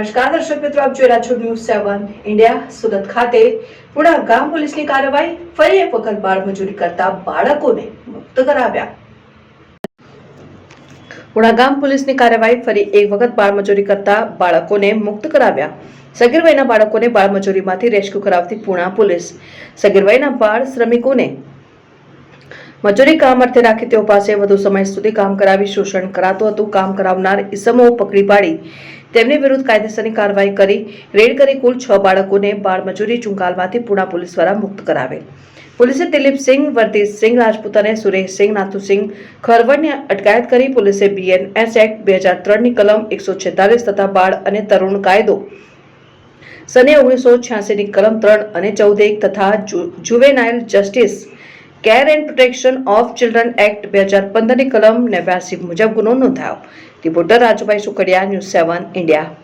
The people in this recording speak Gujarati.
નમસ્કાર દર્શક મિત્રો, આપ જોઈ રહ્યા છો ન્યૂઝ સેવન ઇન્ડિયા સુરત ખાતે. પુણા ગામ પોલીસની કાર્યવાહી ફરી એક વખત બાળમજૂરી કરતા બાળકોને મુક્ત કરાવ્યા. પુણા ગામ પોલીસની કાર્યવાહી ફરી એક વખત બાળમજૂરી કરતા બાળકોને મુક્ત કરાવ્યા. સગીર વયના બાળકોને બાળમજૂરીમાંથી રેસ્ક્યુ કરાવતી પુણા પોલીસ. સગીર બાળ શ્રમિકોને મજૂરી કામ અર્થે રાખી તેઓ પાસે વધુ સમય સુધી કામ કરાવી, શોષણ કરાતું હતું. કામ કરાવનાર ઇસમો પકડી પાડી. તેમની વિરુદ્ધ કાયદેસરની કાર્યવાહી કરી, રેડ કરી કુલ છ બાળકોને બાળમજૂરી ચુંગાલમાંથી પૂના પોલીસ દ્વારા મુક્ત કરાવેલ. પોલીસે દિલીપસિંહ વર્ધીસિંહ રાજપૂત અને સુરેશસિંહ નાથુસિંહ ખરવડની અટકાયત કરી પોલીસે બીએનએસ એક્ટ બે હજાર ત્રણની કલમ એકસો છેતાલીસ તથા બાળ અને તરુણ કાયદો સને ઓગણીસો છ્યાસીની કલમ ત્રણ અને ચૌદ એક તથા juvenile justice, care and protection of children act બે હજાર પંદરની કલમ નેવ્યાસી મુજબ ગુનો નોંધાયો. Reporter Rajubhai Sukhadiya news seven India